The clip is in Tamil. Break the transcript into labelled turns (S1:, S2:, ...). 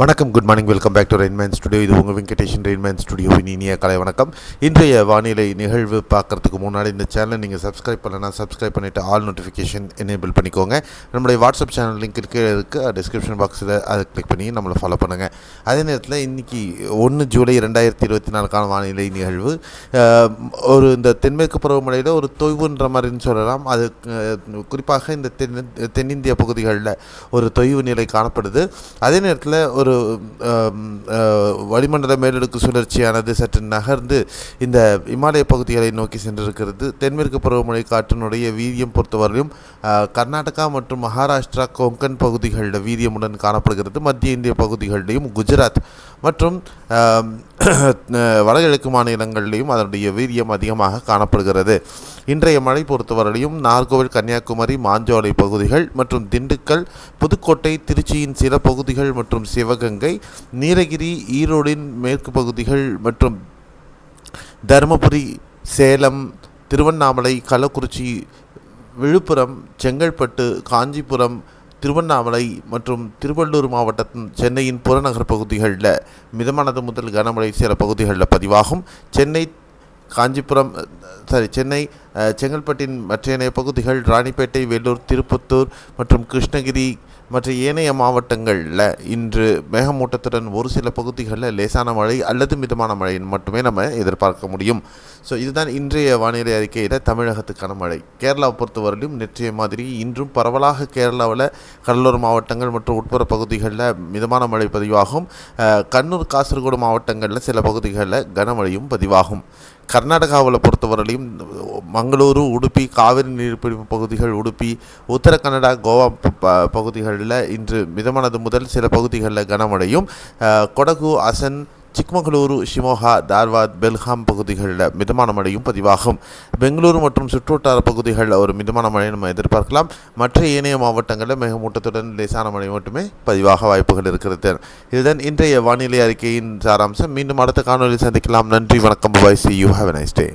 S1: வணக்கம் good morning welcome back to Rainman studio இது உங்கள் வெங்கடேஷன் ரெயின்மேன் ஸ்டுடியோவின் இனிய கலை வணக்கம். இன்றைய வானிலை நிகழ்வு பார்க்கறதுக்கு முன்னாடி இந்த சேனலை நீங்கள் சப்ஸ்கிரைப் பண்ணலன்னா சப்ஸ்கிரைப் பண்ணிவிட்டு ஆல் நோட்டிஃபிகேஷன் எனேபிள் பண்ணிக்கோங்க. நம்மளுடைய வாட்ஸ்அப் சேனல் லிங்க் கீழே இருக்குது டிஸ்கிரிப்ஷன் பாக்ஸில் அதை கிளிக் பண்ணி நம்மளை ஃபாலோ பண்ணுங்கள் அதே நேரத்தில் இன்றைக்கி ஒன்று ஜூலை ரெண்டாயிரத்தி இருபத்தி நாலுக்கான வானிலை நிகழ்வு. ஒரு இந்த தென்மேற்கு பருவமழையில் ஒரு தொய்வுன்ற மாதிரின்னு சொல்லலாம். அது குறிப்பாக இந்த தென் தென்னிந்திய பகுதிகளில் ஒரு தொய்வு நிலை காணப்படுது. அதே நேரத்தில் ஒரு ஒரு வளிமண்டல மேலடுக்கு சுழற்சியானது சற்று நகர்ந்து இந்த இமாலய பகுதிகளை நோக்கி சென்றிருக்கிறது. தென்மேற்கு பருவமழை காற்றினுடைய வீரியம் பொறுத்தவரையிலும் கர்நாடகா மற்றும் மகாராஷ்டிரா கொங்கன் பகுதிகளில் வீரியமுடன் காணப்படுகிறது. மத்திய இந்திய பகுதிகளிலையும் குஜராத் மற்றும் வடகிழக்கு மாநிலங்களிலையும் அதனுடைய வீரியம் அதிகமாக காணப்படுகிறது. இன்றைய மழை பொறுத்தவரையிலும் நார்கோவில் கன்னியாகுமரி மாஞ்சோலை பகுதிகள் மற்றும் திண்டுக்கல் புதுக்கோட்டை திருச்சியின் சில பகுதிகள் மற்றும் சிவகங்கை நீலகிரி ஈரோடின் மேற்கு பகுதிகள் மற்றும் தருமபுரி சேலம் திருவண்ணாமலை கள்ளக்குறிச்சி விழுப்புரம் செங்கல்பட்டு காஞ்சிபுரம் திருவண்ணாமலை மற்றும் திருவள்ளூர் மாவட்டத்தின் சென்னையின் புறநகர் பகுதிகளில் மிதமானது முதல் கனமழை சில பகுதிகளில் பதிவாகும். சென்னை காஞ்சிபுரம் சாரி சென்னை செங்கல்பட்டின் மற்ற ஏனைய பகுதிகள் ராணிப்பேட்டை வேலூர் திருப்பத்தூர் மற்றும் கிருஷ்ணகிரி மற்ற ஏனைய மாவட்டங்களில் இன்று மேகமூட்டத்துடன் ஒரு சில பகுதிகளில் லேசான மழை அல்லது மிதமான மழை மட்டுமே நம்ம எதிர்பார்க்க முடியும். ஸோ இதுதான் இன்றைய வானிலை அறிக்கையில் தமிழகத்துக்கான மழை. கேரளாவை பொறுத்தவரையிலும் நேற்றைய மாதிரி இன்றும் பரவலாக கேரளாவில் கடலோர மாவட்டங்கள் மற்றும் உட்புற பகுதிகளில் மிதமான மழை பதிவாகும். கண்ணூர் காசர்கோடு மாவட்டங்களில் சில பகுதிகளில் கனமழையும் பதிவாகும். கர்நாடகாவில் பொறுத்தவரையிலையும் மங்களூரு உடுப்பி காவிரி நீர்பிடிப்பு பகுதிகள் உடுப்பி உத்தர கன்னடா கோவா ப- பகுதிகளில் இன்று மிதமானது முதல் சில பகுதிகளில் கனமழையும் கொடகு அசன் சிக்மகளூரு ஷிமோகா தார்வாத் பெல்காம் பகுதிகளில் மிதமான மழையும் பதிவாகும். பெங்களூரு மற்றும் சுற்றுவட்டார பகுதிகளில் ஒரு மிதமான மழையை நம்ம எதிர்பார்க்கலாம். மற்ற ஏனைய மாவட்டங்களில் மேகமூட்டத்துடன் லேசான மழை மட்டுமே பதிவாக வாய்ப்புகள் இருக்கிறது. இதுதான் இன்றைய வானிலை அறிக்கையின் சாராம்சம். மீண்டும் அடுத்த காணொலி சந்திக்கலாம். நன்றி வணக்கம். Bye see you have nice day